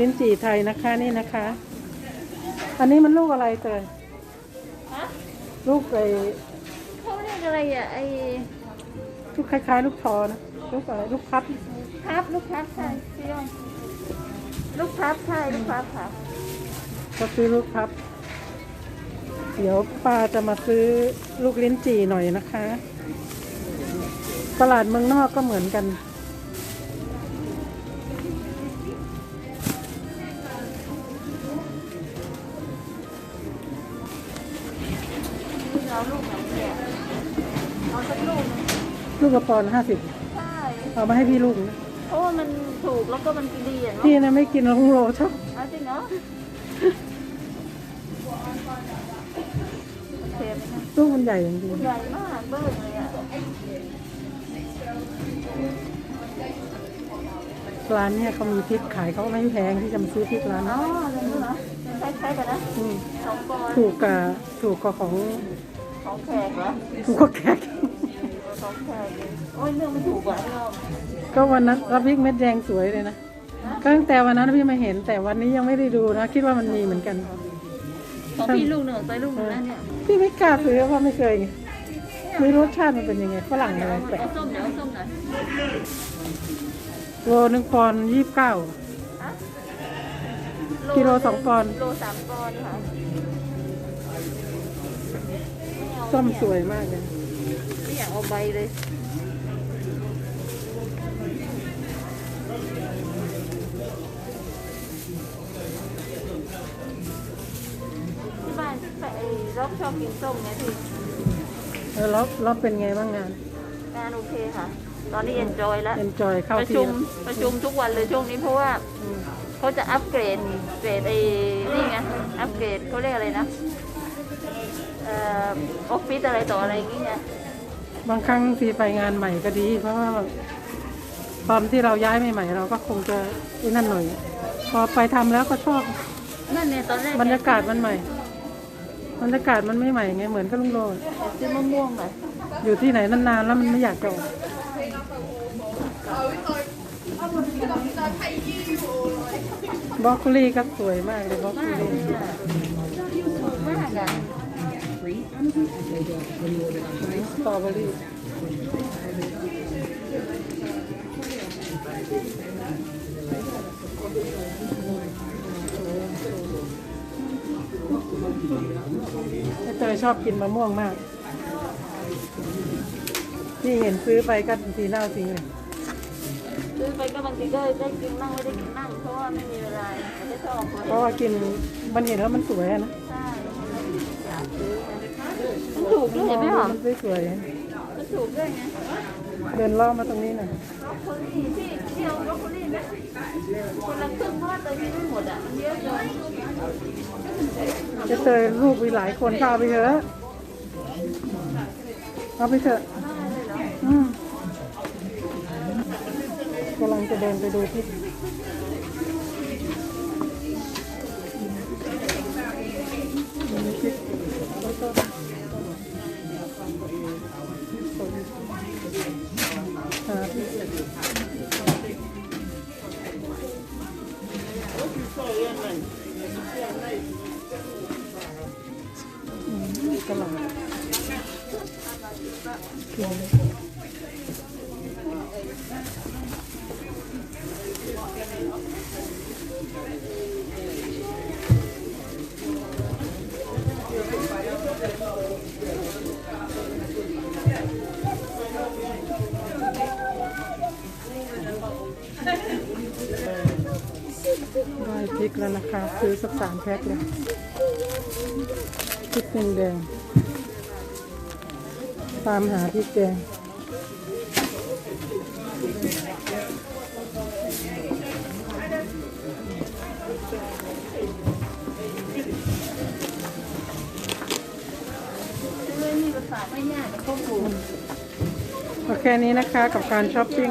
ลิ้นจี่ไทยนะคะนี่นะคะ อันนี้มันลูกอะไรเตยฮะลูกไอ้เขาเรียกอะไรอะไอ้ลูกคล้ายๆ ลูกทอนะลูกอะไรลูกพับพับลูกพับใช่พี่ยงลูกพับใช่ลูกพับค่ะก็ซื้อลูกพับ เดี๋ยวป้าจะมาซื้อลูกลิ้นจี่หน่อยนะคะ ตลาดเมืองนอกก็เหมือนกัน เอาลูกไหนเนี่ยเอาสักลูกหนึงลูกกระปอนห้าสิบใช่ เอามาให้พี่ลูกนะเพราะว่ามันถูกแล้วก็มันกินดีอะเนาะพี่นะไม่กินลุงโรชอบเอาจริงเนาะโอเคไหมคะลูกมันใหญ่จริงใหญ่มากเบิ้งเลยอะๆร้านเนี่ยเขามีพริกขายเขาไม่แพงที่จะมาซื้อพริกร้านอ๋อนะอะไรนี่เหรอเป็นคล้ายๆกันนะมสองปอนด์ถูกกับถูกกับของ ของแขกเหรอถูกกับแขกของแขกเลยโอ้ยเรื่องมันถูกกว่าเราก็วันนั้นรับพริกเม็ดแดงสวยเลยนะก็ตั้งแต่วันนั้นพี่มาเห็น แต่วันนี้ยังไม่ได้ดูนะ คิดว่ามันมีเหมือนกันของพี่ลูกหนึ่งไปลูกหนึ่งนะเนี่ยพี่ไม่กล้าซื้อเพราะไม่เคยไงไม่รู้รสชาติมันเป็นยังไงฝรั่งอะไรแปลกเอาส้มเดี๋ยวเอาส้มหน่อยโลหนึ่งปอนยี่สิบเก้าฮะกิโลสองปอนด์โลสามปอนด์ค่ะ ส้มสวยมากเลยไม่อยากเอาใบเลยที่บ้านไปไอ้รอบชอบกินส้มเนี่ยพี่เออแล้วแล้วเป็นไงบ้างงาน งานโอเคค่ะ ตอนนี้เอนจอยแล้วเอนจอยเข้าประที่ชุมประชุมทุกวันเลยช่วงนี้เพราะว่าอืมเขาจะอัปเกรดเกรดไอ้นี่ไงอัปเกรดเขาเรียกอะไรนะ เอ่อออฟฟิศอะไรต่ออะไรอย่างเงี้ยบางครั้งทีไปงานใหม่ก็ดี เพราะว่าตอนที่เราย้ายใหม่ๆเราก็คงจะไอ้นั่นหน่อย พอไปทำแล้วก็ชอบนั่นเนี่ยตอนแรกบรรยากาศมันใหม่บรรยากาศมันไม่ใหม่ไงเหมือนกับลุงโรดซื้อมะม่วงหน่อยอยู่ที่ไหนนานๆแล้วมันไม่อยากจะออกบรอกโคลีก็สวยมากเลยบรอกโคมากเลลียอะถูกมากอะ สตรอเบอรี่ไอ้เตยชอบกินมะม่วงมากนี่เห็นซื้อไปก็ทีเน่าจริงเลยซื้อไปก็บางทีก็ได้กินนั่งไม่ได้กินนั่งเพราะว่าไม่มีเวลาไม่ได้ชอบเลยเพราะว่ากินมันเห็นแล้วมันสวยอะนะใช่ นถูกด้วยเห็นไหมหรอมันสวยมันถูกด้วยไงๆเดินล่อบมาตรงนี้หน่อยบรอกโคลี่ที่ที่เอาบรอกโคลี่ไหมคนละครึ่งเพราะว่าเตยกินไม่หมดอะมันเยอะเกินเจะเจอลูกมีหลายคนก็เอาไปเถอะเอาไปเถอะอืมกำลังจะเดินไปดูที่ ห กแล้วนะคะ ซื้อสักสามแพ็คเลยพริกแดงตามหาพริกแดงแต่ควบคุมโอเคนี้นะคะกับการช้อปปิ้ง